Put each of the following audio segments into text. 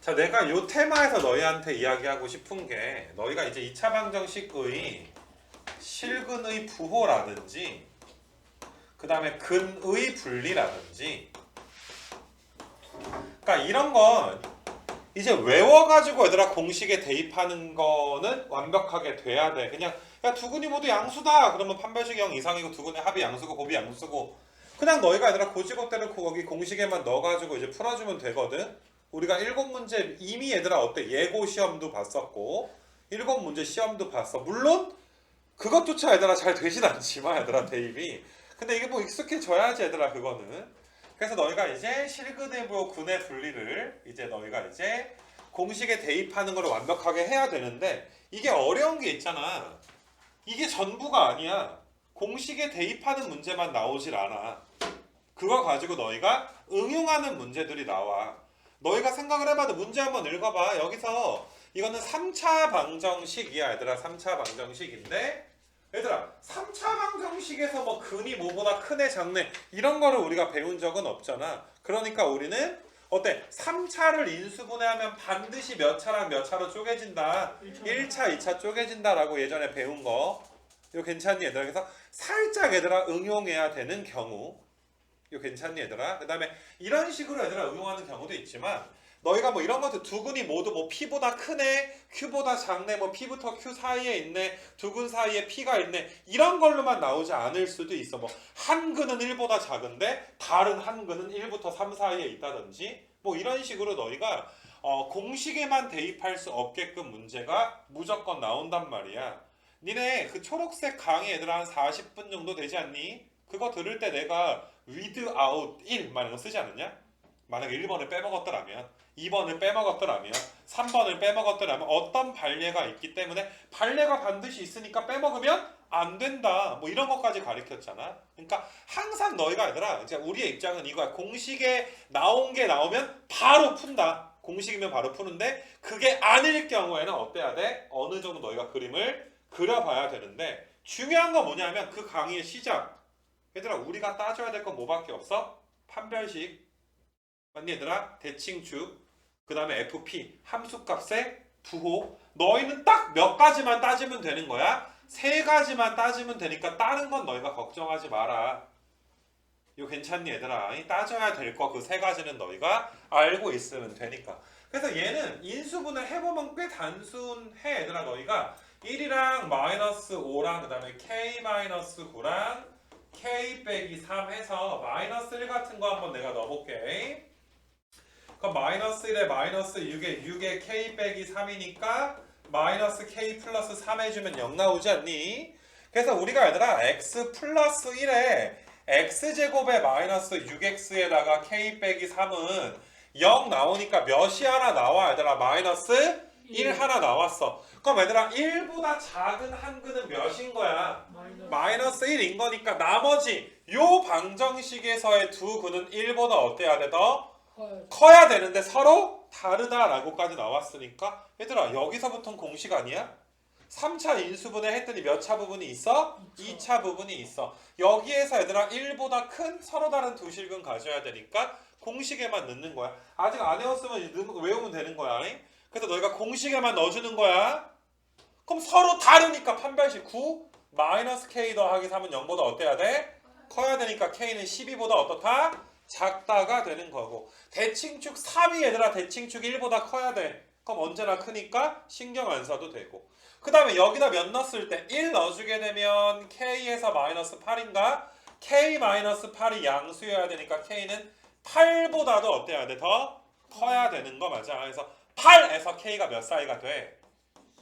자, 내가 요 테마에서 너희한테 이야기하고 싶은 게 너희가 이제 2차 방정식의 실근의 부호라든지 그 다음에 근의 분리라든지 그러니까 이런 건 이제 외워가지고 얘들아 공식에 대입하는 거는 완벽하게 돼야 돼. 그냥 야 두근이 모두 양수다. 그러면 판별식 0 이상이고 두근의 합이 양수고 곱이 양수고 그냥 너희가 얘들아 고지고대로 거기 공식에만 넣어가지고 이제 풀어주면 되거든. 우리가 일곱 문제 이미 얘들아 어때? 예고 시험도 봤었고 일곱 문제 시험도 봤어. 물론 그것조차 얘들아 잘 되진 않지만 얘들아 대입이. 근데 이게 뭐 익숙해져야지 얘들아 그거는. 그래서 너희가 이제 실근의부 군의 분리를 이제 너희가 이제 공식에 대입하는 걸 완벽하게 해야 되는데 이게 어려운 게 있잖아. 이게 전부가 아니야. 공식에 대입하는 문제만 나오질 않아. 그거 가지고 너희가 응용하는 문제들이 나와 너희가 생각을 해봐도 문제 한번 읽어봐. 여기서 이거는 3차 방정식이야 얘들아. 3차 방정식인데 얘들아 3차 방정식에서 뭐 근이 뭐보다 크네 작네 이런 거를 우리가 배운 적은 없잖아. 그러니까 우리는 어때? 3차를 인수분해하면 반드시 몇 차랑 몇 차로 쪼개진다. 1차. 2차 쪼개진다라고 예전에 배운 거. 이거 괜찮니 얘들아? 그래서 살짝 얘들아 응용해야 되는 경우 이거 괜찮니 얘들아 그 다음에 이런 식으로 얘들아 응용하는 경우도 있지만 너희가 뭐 이런 것들 두근이 모두 뭐 P보다 크네, Q보다 작네, 뭐 P부터 Q 사이에 있네, 두근 사이에 P가 있네 이런 걸로만 나오지 않을 수도 있어. 뭐 한 근은 1보다 작은데 다른 한 근은 1부터 3 사이에 있다든지 뭐 이런 식으로 너희가 어, 공식에만 대입할 수 없게끔 문제가 무조건 나온단 말이야. 니네 그 초록색 강의 애들 한 40분 정도 되지 않니? 그거 들을 때 내가 without 1 만약에 쓰지 않았냐? 만약에 1번을 빼먹었더라면 2번을 빼먹었더라면 3번을 빼먹었더라면 어떤 발례가 있기 때문에 발례가 반드시 있으니까 빼먹으면 안 된다. 뭐 이런 것까지 가르쳤잖아. 그러니까 항상 너희가 얘들아 이제 우리의 입장은 이거야. 공식에 나온 게 나오면 바로 푼다. 공식이면 바로 푸는데 그게 아닐 경우에는 어때야 돼? 어느 정도 너희가 그림을 그려봐야 되는데 중요한 건 뭐냐면 그 강의의 시작. 얘들아 우리가 따져야 될 건 뭐밖에 없어? 판별식. 맞니 얘들아? 대칭축 그 다음에 FP 함수값의 부호. 너희는 딱 몇 가지만 따지면 되는 거야? 세 가지만 따지면 되니까 다른 건 너희가 걱정하지 마라. 이거 괜찮니 얘들아? 이 따져야 될 거 그 세 가지는 너희가 알고 있으면 되니까. 그래서 얘는 인수분을 해보면 꽤 단순해 얘들아 너희가. 1이랑 마이너스 5랑 그 다음에 K 마이너스 9랑 K 빼기 3 해서 마이너스 1 같은 거 한번 내가 넣어볼게 그럼 마이너스 1에 마이너스 6에 6에 k 빼기 3이니까 마이너스 k 플러스 3 해주면 0 나오지 않니? 그래서 우리가 얘들아 x 플러스 1에 x제곱에 마이너스 6x에다가 k 빼기 3은 0 나오니까 몇이 하나 나와 얘들아 마이너스 1 하나 나왔어 그럼 얘들아 1보다 작은 한근은 몇인 거야? 마이너스 1인 거니까 나머지 요 방정식에서의 두 근은 1보다 어때야 돼 더? 커야 되는데 서로 다르다라고까지 나왔으니까 얘들아 여기서부터는 공식 아니야? 3차 인수분해 했더니 몇 차 부분이 있어? 2차 부분이 있어 여기에서 얘들아 1보다 큰 서로 다른 두 실근 가져야 되니까 공식에만 넣는 거야 아직 안 외웠으면 외우면 되는 거야 잉? 그래서 너희가 공식에만 넣어주는 거야 그럼 서로 다르니까 판별식 9 마이너스 k 더하기 3은 0보다 어때야 돼? 커야 되니까 k는 12보다 어떻다? 작다가 되는 거고 대칭축 3이 얘들아 대칭축 1보다 커야 돼 그럼 언제나 크니까 신경 안 써도 되고 그 다음에 여기다 몇 넣었을 때 1 넣어주게 되면 k에서 마이너스 8인가 k 마이너스 8이 양수여야 되니까 k는 8보다도 어때야 돼? 더 커야 되는 거 맞아 그래서 8에서 k가 몇 사이가 돼?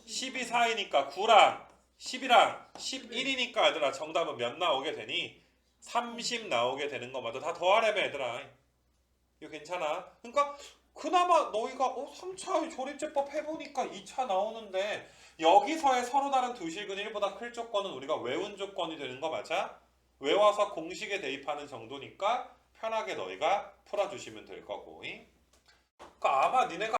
12 사이니까 9랑 10이랑 11이니까 얘들아 정답은 몇 나오게 되니? 30 나오게 되는 것마다 다 더하려면 얘들아 이거 괜찮아 그러니까 그나마 너희가 어 3차 조립제법 해보니까 2차 나오는데 여기서의 서로 다른 두 실근 1보다 클 조건은 우리가 외운 조건이 되는 거 맞아? 외워서 공식에 대입하는 정도니까 편하게 너희가 풀어주시면 될 거고 잉? 그러니까 아마 니네가